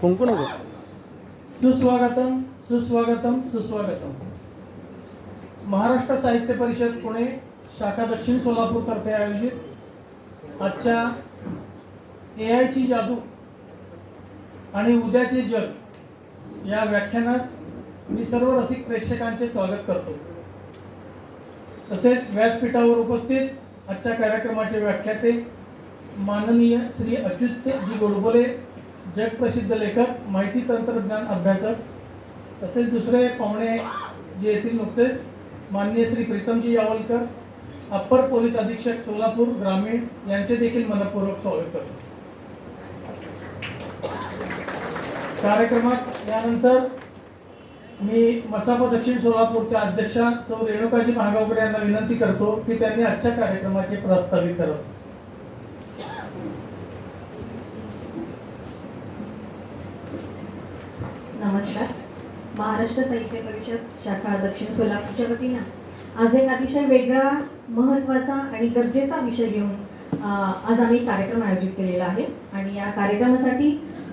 कुंकू नको सुस्वागतम सुस्वागतम सुस्वागतम. महाराष्ट्र साहित्य परिषद पुणे शाखा दक्षिण सोलापूरतर्फे आयोजित आजच्या ए आयची जादू आणि उद्याचे जग या व्याख्यानास मी सर्व रसिक प्रेक्षकांचे स्वागत करतो. तसेच व्यासपीठावर उपस्थित आजच्या कार्यक्रमाचे व्याख्याते माननीय श्री अच्युतजी गोडबोले जगप्रसिद्ध लेखक माहिती तंत्रज्ञान अभ्यासक तसेच दुसरे पाहुणे जे येथील नुकतेच माननीय श्री प्रीतमजी यावलकर अप्पर पोलीस अधीक्षक सोलापूर ग्रामीण यांचे देखील मनपूर्वक स्वागत करतो. कार्यक्रमात यानंतर मी मसापा दक्षिण सोलापूरच्या अध्यक्षा सौ रेणुकाजी महागावकर यांना विनंती करतो की त्यांनी आजच्या कार्यक्रमाचे प्रस्तावित करावं. नमस्कार. महाराष्ट्र साहित्य परिषद शाखा दक्षिण सोलापूरच्या वतीनं आज एक अतिशय वेगळा महत्त्वाचा आणि गरजेचा विषय घेऊन आज आम्ही कार्यक्रम आयोजित केलेला आहे. आणि या कार्यक्रमासाठी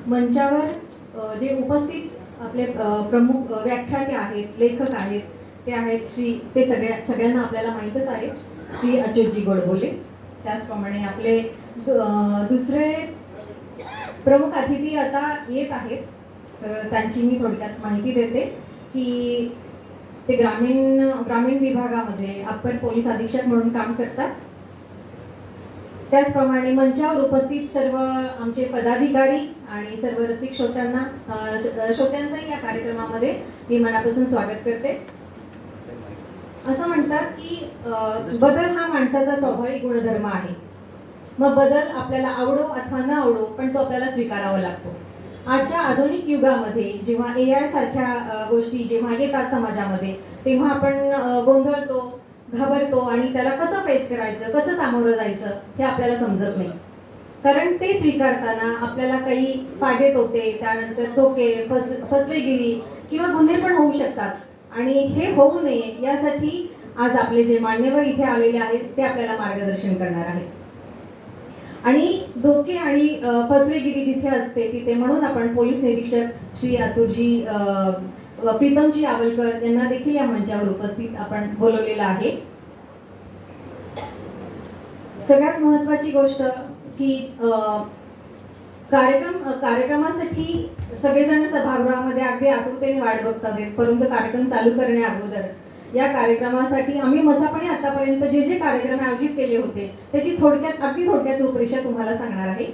मंचावर जे उपस्थित आपले प्रमुख व्याख्याते आहेत लेखक आहेत ते आहेत श्री ते सगळ्या सगळ्यांना आपल्याला माहीतच आहे श्री अच्युतजी गोडबोले. त्याचप्रमाणे आपले दुसरे प्रमुख अतिथी आता येत आहेत. तर त्यांची मी थोडक्यात माहिती देते की ते ग्रामीण ग्रामीण विभागामध्ये अप्पर पोलीस अधीक्षक म्हणून काम करतात. त्याचप्रमाणे मंचावर उपस्थित सर्व आमचे पदाधिकारी आणि सर्व रसिक श्रोत्यांना श्रोत्यांचंही या कार्यक्रमामध्ये मी मनापासून स्वागत करते. असं म्हणतात की बदल हा माणसाचा स्वाभाविक गुणधर्म आहे. मग बदल आपल्याला आवडो अथवा न आवडो पण तो आपल्याला स्वीकारावा लागतो. आजच्या आधुनिक युगामध्ये जेव्हा ए आय सारख्या गोष्टी जेव्हा येतात समाजामध्ये तेव्हा आपण गोंधळतो घाबरतो आणि त्याला कसं फेस करायचं कसं सामोरं जायचं हे आपल्याला समजत नाही. कारण ते स्वीकारताना आपल्याला काही फायदे तोटे त्यानंतर धोके फस फसवेगिरी किंवा गुन्हे पण होऊ शकतात. आणि हे होऊ नये यासाठी आज आपले जे मान्यवर इथे आलेले आहेत ते आपल्याला मार्गदर्शन करणार आहेत. आणि धोके आणि फसवेगिरी जिथे असते तिथे म्हणून आपण पोलीस निरीक्षक श्री अतुलजी प्रीतमजी आवलकर यांना देखील या मंचावर उपस्थित आपण बोलवलेलं आहे. सगळ्यात महत्वाची गोष्ट की कार्यक्रम कार्यक्रमासाठी सगळेजण सभागृहामध्ये अगदी आतुरतेने वाट बघतात परंतु कार्यक्रम चालू करण्या अगोदर या कार्यक्रमासाठी आम्ही मसापणे आतापर्यंत जे जे कार्यक्रम आयोजित केले होते त्याची थोडक्यात अगदी थोडक्यात रूपरेषा तुम्हाला सांगणार आहे.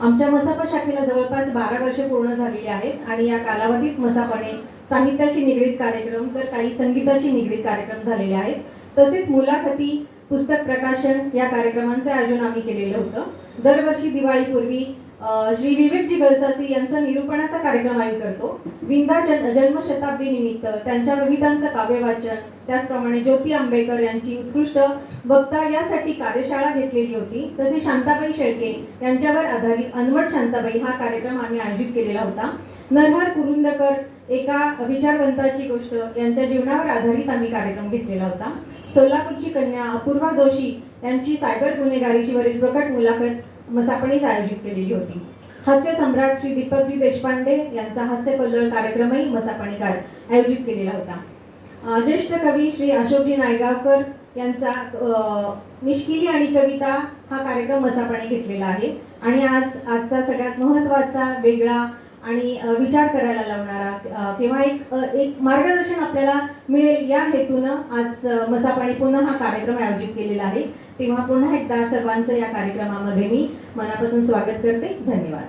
आमच्या मसापा शाखेला जवळपास बारा वर्षे पूर्ण झालेली आहेत आणि या कालावधीत मसापणे साहित्याशी निगडीत कार्यक्रम तर काही संगीताशी निगडीत कार्यक्रम झालेले आहेत. तसेच मुलाखती पुस्तक प्रकाशन या कार्यक्रमांचं आयोजन आम्ही केलेलं होतं. दरवर्षी दिवाळीपूर्वी श्री श्री विवेकजी गळसासी यांचं निरूपणाचा कार्यक्रम आम्ही करतो. विंदा जन जन्मशताब्दी निमित्त त्यांच्या गीतांचं काव्यवाचन त्याचप्रमाणे ज्योती आंबेडकर यांची उत्कृष्ट वक्ता यासाठी कार्यशाळा घेतलेली होती. तसे शांताबाई शेळके यांच्यावर आधारित अनवट शांताबाई हा कार्यक्रम आम्ही आयोजित केलेला होता. नरहर कुरुंदकर एका विचारवंताची गोष्ट यांच्या जीवनावर आधारित आम्ही कार्यक्रम घेतलेला होता. सोलापूरची कन्या अपूर्वा जोशी यांची सायबर गुन्हेगारीवरील प्रकट मुलाखत मसापणीच आयोजित केलेली होती. हास्य सम्राट श्री दीपकजी देशपांडे यांचा हास्य कल्लोळ कार्यक्रमही मसापणी कार आयोजित केलेला होता. ज्येष्ठ कवी श्री अशोकजी नायगावकर यांचा निष्किली मिश्किली आणि कविता हा कार्यक्रम मसापणे घेतलेला आहे. आणि आज आजचा सगळ्यात महत्त्वाचा वेगळा आणि विचार करायला लावणारा किंवा एक एक मार्गदर्शन आपल्याला मिळेल या हेतूनं आज मसापाणी पुन्हा हा कार्यक्रम आयोजित केलेला आहे. तेव्हा पुन्हा एकदा सर्वांचं या कार्यक्रमामध्ये मी मनापासून स्वागत करते. धन्यवाद.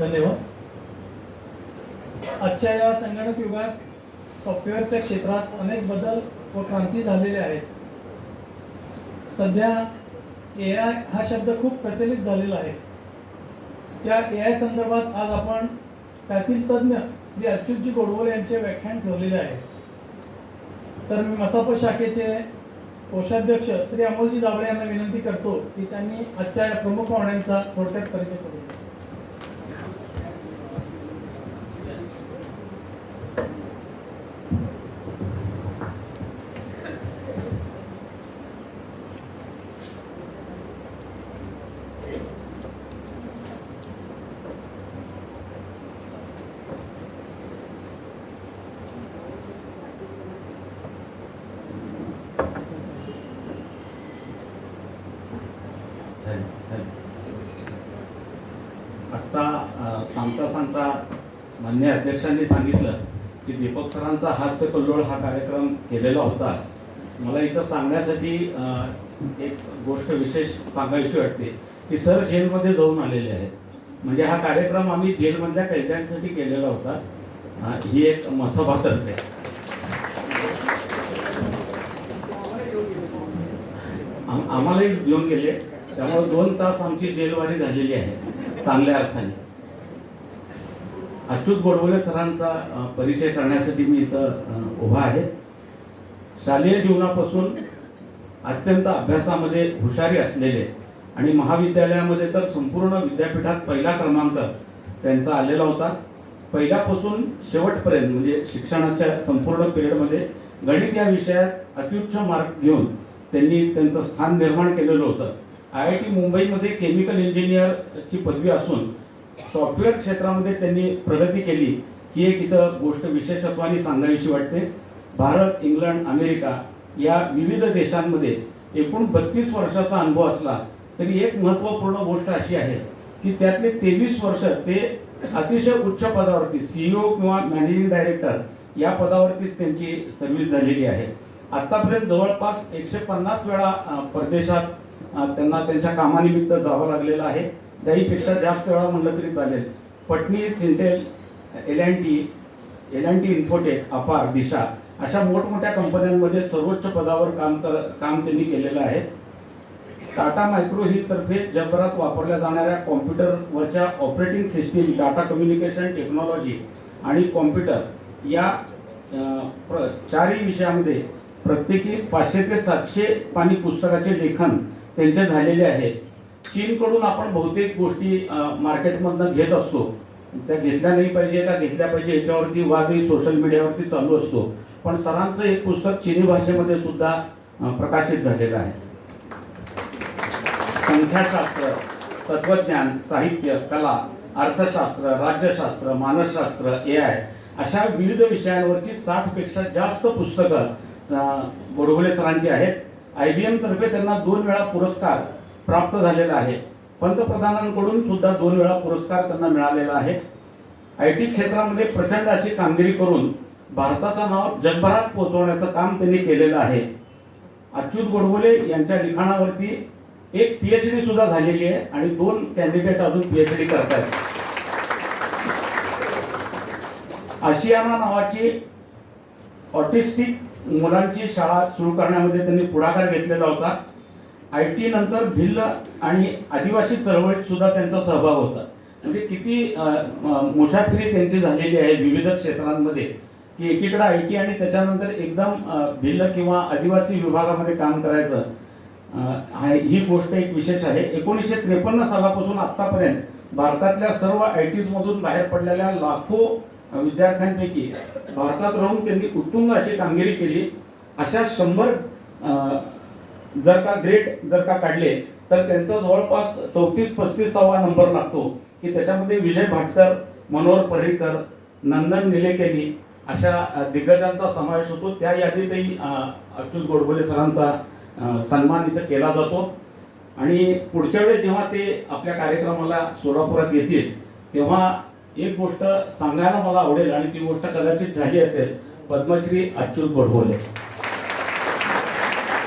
धन्यवाद. आजच्या या संगणक युगात सॉफ्टवेअरच्या क्षेत्रात अनेक बदल व क्रांती झालेल्या आहेत. सध्या ए आय हा शब्द खूप प्रचलित झालेला आहे. त्या ए आय संदर्भात आज आपण त्यातील तज्ज्ञ श्री अच्युतजी गोडबोले यांचे व्याख्यान ठेवलेले आहे. तर मी मसाप शाखेचे कोषाध्यक्ष श्री अमोलजी दाबळे यांना विनंती करतो की त्यांनी आजच्या या प्रमुख पाहुण्यांचा थोडक्यात परिचय करून आत्ता सांगता सांगता मान्य अध्यक्षांनी सांगितलं की दीपक सरांचा हास्य कल्लोळ हा कार्यक्रम केलेला होता. मला इथं सांगण्यासाठी एक गोष्ट विशेष सांगायची वाटते की सर जेलमध्ये जाऊन आलेले आहेत. म्हणजे हा कार्यक्रम आम्ही जेलमधल्या कैद्यांसाठी केलेला होता. ही एक मसभा आहे. आम्हालाही घेऊन गेले. त्यामुळे दोन तास आमची जेलवारी झालेली आहे चांगल्या अर्थाने. अच्युत गोडबोले सरांचा परिचय करण्यासाठी मी इथं उभा आहे. शालेय जीवनापासून अत्यंत अभ्यासामध्ये हुशारी असलेले आणि महाविद्यालयामध्ये तर संपूर्ण विद्यापीठात पहिला क्रमांक त्यांचा आलेला होता. पहिल्यापासून शेवटपर्यंत म्हणजे शिक्षणाच्या संपूर्ण पिरियडमध्ये गणित या विषयात अत्युच्च मार्क घेऊन त्यांनी त्यांचं स्थान निर्माण केलेलं होतं. आय आय टी मुंबईमध्ये केमिकल इंजिनियरची पदवी असून सॉफ्टवेअर क्षेत्रामध्ये त्यांनी प्रगती केली ही एक इथं गोष्ट विशेषत्वाने सांगावीशी वाटते. भारत इंग्लंड अमेरिका या विविध देशांमध्ये एकूण बत्तीस वर्षाचा अनुभव असला तरी एक महत्त्वपूर्ण गोष्ट अशी आहे की त्यातले तेवीस वर्ष ते अतिशय उच्च पदावरती सीईओ किंवा मॅनेजिंग डायरेक्टर या पदावरतीच त्यांची सर्व्हिस झालेली आहे. आत्तापर्यंत जवळपास एकशे पन्नास वेळा परदेशात त्यांना त्यांच्या कामानिमित्त जावं लागलेलं आहे. त्याहीपेक्षा जास्त वेळा म्हणलं तरी चालेल. Patni Syntel L and T L and T Infotech अपार दिशा अशा मोठमोठ्या कंपन्यांमध्ये सर्वोच्च पदावर काम कर काम त्यांनी केलेलं आहे. टाटा मायक्रो ही तर्फे जगभरात वापरल्या जाणाऱ्या कॉम्प्युटरवरच्या operating system data communication technology आणि कॉम्प्युटर या प्र चारही विषयामध्ये प्रत्येकी पाचशे ते सातशे पानी पुस्तकाचे लेखन त्यांच्या झालेले आहेत. चीनकडून आपण बहुतेक गोष्टी मार्केटमधनं घेत असतो. त्या घेतल्या नाही पाहिजे का घेतल्या पाहिजे याच्यावरती वादही सोशल मीडियावरती चालू असतो. पण सरांचं एक पुस्तक चिनी भाषेमध्ये सुद्धा प्रकाशित झालेलं आहे. संख्याशास्त्र तत्वज्ञान साहित्य कला अर्थशास्त्र राज्यशास्त्र मानसशास्त्र ए आय अशा विविध विषयांवरची साठपेक्षा जास्त पुस्तकं अं, सरांची आहेत. आय बी एमतर्फे त्यांना दोन वेळा पुरस्कार प्राप्त झालेला आहे. पंतप्रधानांकडून सुद्धा दोन वेळा पुरस्कार त्यांना मिळालेला आहे. आय टी क्षेत्रामध्ये प्रचंड अशी कामगिरी करून भारताचं नाव जगभरात पोहोचवण्याचं काम त्यांनी केलेलं आहे. अच्युत गोडबोले यांच्या लिखाणावरती एक पी एच डी सुद्धा झालेली आहे आणि दोन कॅन्डिडेट अजून पीएच डी करतायत. आशियाना नावाची ऑटिस्टिक मुलांची शाळा सुरू करण्यामध्ये त्यांनी पुढाकार घेतलेला होता. आय टी नंतर भिल्ल आणि आदिवासी चळवळीत सुद्धा त्यांचा सहभाग होता. म्हणजे किती मुसाफिरी त्यांची झालेली आहे विविध क्षेत्रांमध्ये की एकीकडे आय टी आणि त्याच्यानंतर एकदम भिल्ल किंवा आदिवासी विभागामध्ये काम करायचं ही गोष्ट एक विशेष आहे. एकोणीसशे त्रेपन्न सालापासून आत्तापर्यंत भारतातल्या सर्व आय टीजमधून बाहेर पडलेल्या लाखो विद्यार्थ्यांपैकी भारतात राहून त्यांनी उत्तुंग अशी कामगिरी केली. अशा शंभर जर का ग्रेड जर का काढले तर त्यांचा जवळपास चौतीस पस्तीसावा नंबर लागतो की त्याच्यामध्ये विजय भाटकर मनोहर पर्रीकर नंदन निलेकेनी अशा दिग्गजांचा समावेश होतो. त्या यादीतही अच्युत गोडबोले सरांचा सन्मान इथं केला जातो. आणि पुढच्या वेळेस जेव्हा ते आपल्या कार्यक्रमाला सोलापुरात येतील तेव्हा एक गोष्ट सांगायला मला आवडेल आणि ती गोष्ट कदाचित झाली असेल पद्मश्री अच्युत गोडबोले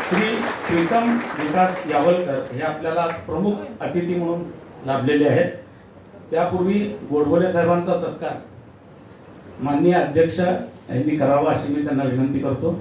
श्री प्रीतम विकास यावलकर हे आपल्याला प्रमुख अतिथी म्हणून लाभलेले आहेत. त्यापूर्वी गोडबोले साहेबांचा सत्कार माननीय अध्यक्ष यांनी करावा अशी मी त्यांना विनंती करतो.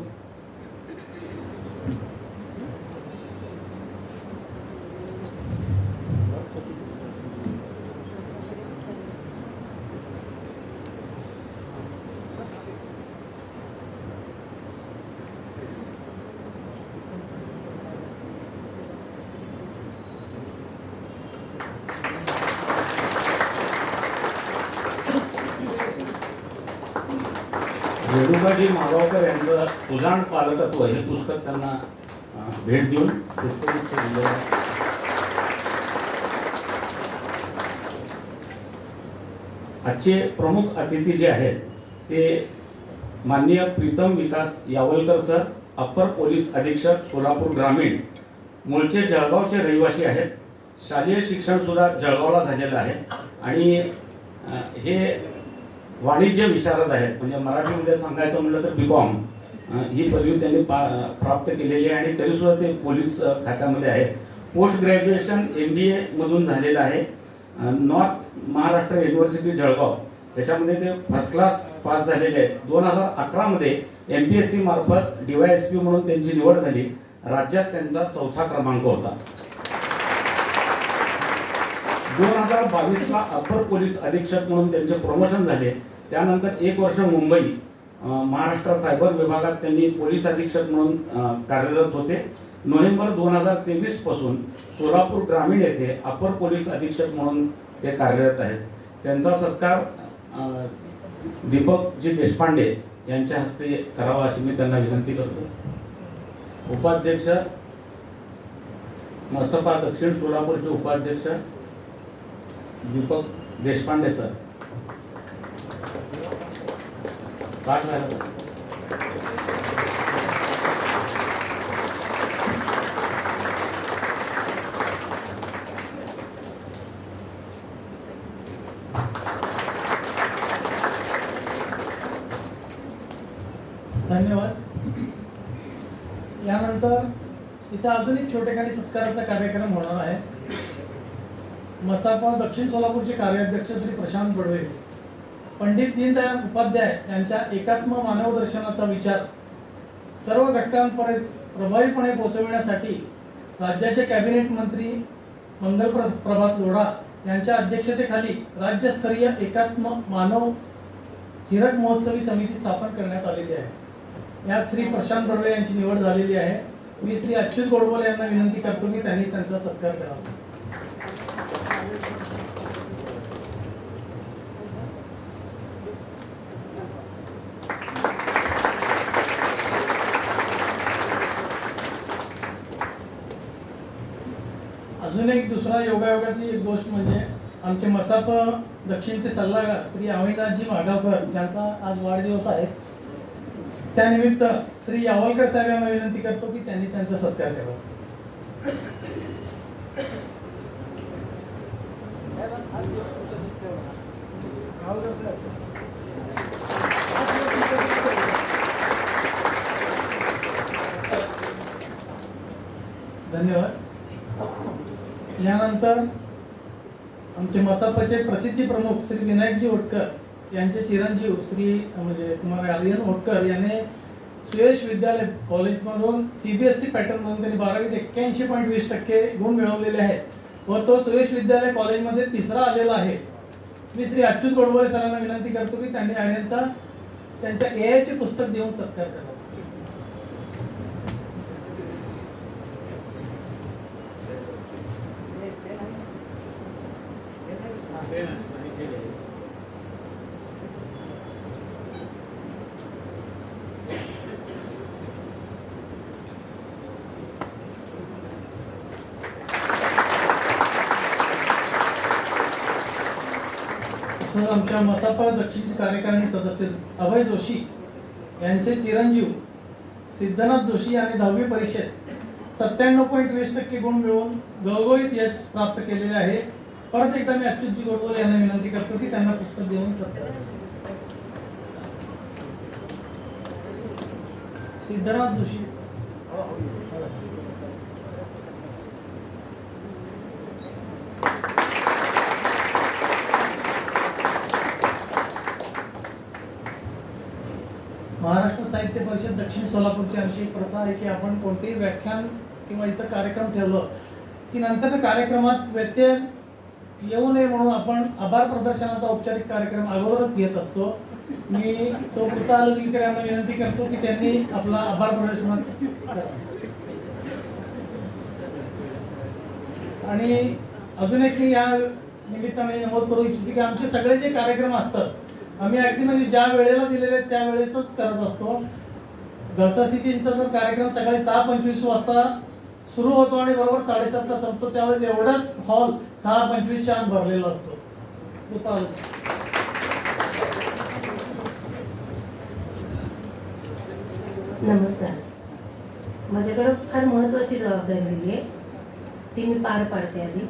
वेणुकाजी मागावकर यांचं उजाण पालकत्व हे पुस्तक त्यांना भेट देऊन पुस्तक आजचे प्रमुख अतिथी जे आहेत ते माननीय Pritam Vikas Yawalkar sir upper police अधीक्षक सोलापूर ग्रामीण मूळचे जळगावचे रहिवासी आहेत शालेय शिक्षणसुद्धा जळगावला झालेलं आहे. आणि हे वाणिज्य विशारद आहेत. म्हणजे मराठीमध्ये सांगायचं म्हटलं तर बी कॉम ही पदवी त्यांनी पा प्राप्त केलेली आहे आणि तरीसुद्धा ते पोलीस खात्यामध्ये आहेत. पोस्ट ग्रॅज्युएशन एम बी एमधून झालेलं आहे. North Maharashtra university Jalgaon. त्याच्यामध्ये ते फर्स्ट क्लास पास झालेले आहेत. दोन हजार अकरामध्ये एम पी एस सी मार्फत डी वाय एस पी म्हणून त्यांची निवड झाली. राज्यात त्यांचा चौथा क्रमांक होता. दोन हजार बावीसला अपर पोलीस अधीक्षक म्हणून त्यांचे प्रमोशन झाले. त्यानंतर एक वर्ष मुंबई महाराष्ट्र सायबर विभागात त्यांनी पोलीस अधीक्षक म्हणून कार्यरत होते. नोव्हेंबर दोन हजार तेवीसपासून सोलापूर ग्रामीण येथे अपर पोलीस अधीक्षक म्हणून ते कार्यरत आहेत. त्यांचा सत्कार दीपकजी देशपांडे यांच्या हस्ते करावा अशी मी त्यांना विनंती करतो. उपाध्यक्ष मसपा दक्षिण सोलापूरचे उपाध्यक्ष दीपक देशपांडे सर पाठ झालं धन्यवाद. यानंतर इथं अजून एक छोटेखानी सत्काराचा कार्यक्रम होणार आहे. मसापा दक्षिण सोलापूरचे कार्याध्यक्ष श्री प्रशांत बडवे. पंडित दीनदयाळ उपाध्याय यांच्या एकात्म मानवदर्शनाचा विचार सर्व घटकांपर्यंत प्रभावीपणे पोहोचविण्यासाठी राज्याचे कॅबिनेट मंत्री मंगल प्रभात लोढा यांच्या अध्यक्षतेखाली राज्यस्तरीय एकात्म मानव हिरक महोत्सवी समिती स्थापन करण्यात आलेली आहे. यात श्री प्रशांत बडवे यांची निवड झालेली आहे. मी श्री अच्युत गोडबोले यांना विनंती करतो की त्यांनी त्यांचा सत्कार करावा अजून एक दुसरा योगायोगाची एक गोष्ट म्हणजे आमचे मसाप दक्षिणचे सल्लागार श्री अविनाथजी मागावकर यांचा आज वाढदिवस आहे. त्यानिमित्त श्री यावलकर साहेब यांना विनंती करतो की त्यांनी त्यांचा सत्कार करावा त्यानंतर आमचे मसापचे प्रसिद्धी प्रमुख श्री विनायकजी होटकर यांचे चिरंजीव श्री म्हणजे कुमार आर्यन होटकर यांनी सुयश विद्यालय कॉलेजमधून सीबीएसई पॅटर्नमधून त्यांनी बारावीत एक्क्याऐंशी पॉईंट वीस टक्के गुण मिळवलेले आहेत व तो सुयश विद्यालय कॉलेजमध्ये तिसरा आलेला आहे. मी श्री अच्युत गोडबोले सरांना विनंती करतो की त्यांनी आर्यांचा त्यांच्या ए आयचे पुस्तक देऊन सत्कार करा तसंच आमच्या मसापा दक्षिणचे कार्यकारिणी सदस्य अभय जोशी यांचे चिरंजीव सिद्धनाथ जोशी यांनी दहावी परीक्षेत सत्त्याण्णव पॉईंट वीस टक्के गुण मिळवून गवगवीत यश प्राप्त केलेले आहे. परत एकदा मी अच्युतजी गोडबोले यांना विनंती करतो की त्यांना पुस्तक देऊन सत्कार सिद्धनाथ जोशी महाराष्ट्र साहित्य दक्षिण सोलापूरची आमची प्रथा आहे की आपण कोणतेही व्याख्यान किंवा इतर कार्यक्रम ठेवलं की नंतर कार्यक्रमात व्यत्यय येऊ नये म्हणून आपण आभार प्रदर्शनाचा औपचारिक कार्यक्रम अगोदरच घेत असतो. मी सौकृता आलसिंगकर यांना विनंती करतो की त्यांनी आपला आभार प्रदर्शनाचा आणि अजून एक मी या निमित्ताने नमूद करू इच्छितो की आमचे सगळे जे कार्यक्रम असतात आम्ही अगदी म्हणजे ज्या वेळेला दिलेले त्यावेळेसच त्या वेळेसच करत असतो. घसासी जर कार्यक्रम सकाळी सहा पंचवीस वाजता सुरू होतो आणि बरोबर साडेसातला संपतो. त्यावेळेस एवढाच हॉल सहा पंचवीसच्या आत भरलेला असतो. नमस्कार. माझ्याकडं फार महत्त्वाची जबाबदारी दिली आहे ती मी पार पाडते आधी.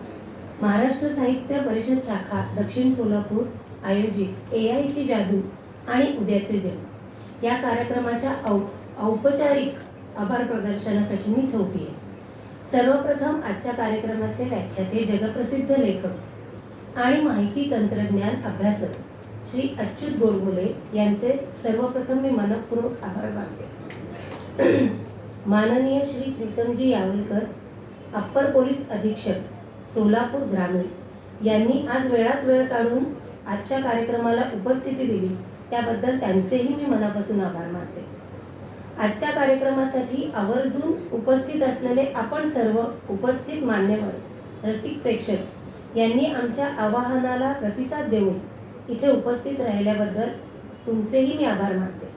महाराष्ट्र साहित्य परिषद शाखा दक्षिण सोलापूर आयोजित ए आयची जादू आणि उद्याचे जग या कार्यक्रमाच्या औ औपचारिक आभार प्रदर्शनासाठी मी थोपी आहे. सर्वप्रथम आजच्या कार्यक्रमाचे व्याख्याते जगप्रसिद्ध लेखक आणि माहिती तंत्रज्ञान अभ्यासक श्री अच्युत गोडबोले यांचे सर्वप्रथम मी मनपूर्वक आभार मानते. माननीय श्री प्रीतमजी यावलकर अप्पर पोलीस अधीक्षक सोलापूर ग्रामीण यांनी आज वेळात वेळ काढून आजच्या कार्यक्रमाला उपस्थिती दिली. त्याबद्दल त्यांचेही मी मनापासून आभार मानते. आजच्या कार्यक्रमासाठी आवर्जून उपस्थित असलेले आपण सर्व उपस्थित मान्यवर रसिक प्रेक्षक यांनी आमच्या आवाहनाला प्रतिसाद देऊन इथे उपस्थित राहिल्याबद्दल तुमचेही मी आभार मानते.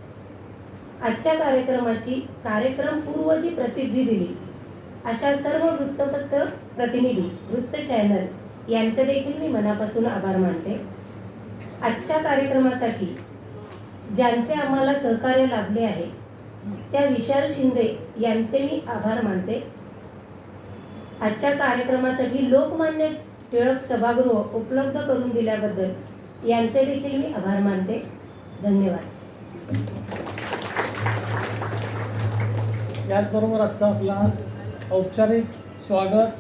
आजच्या कार्यक्रमाची कार्यक्रम पूर्व जी प्रसिद्धी दिली. अशा सर्व वृत्तपत्र प्रतिनिधी वृत्त चॅनल यांचे देखील मी मनापासून आभार मानते. आजच्या कार्यक्रमासाठी ज्यांचे आम्हाला सहकार्य लाभले आहे त्या विशाल शिंदे यांचे मी आभार मानते. आजच्या कार्यक्रमासाठी लोकमान्य टिळक सभागृह उपलब्ध करून दिल्याबद्दल यांचे देखील मी आभार मानते. धन्यवाद. याचबरोबर आजचा आपला औपचारिक स्वागत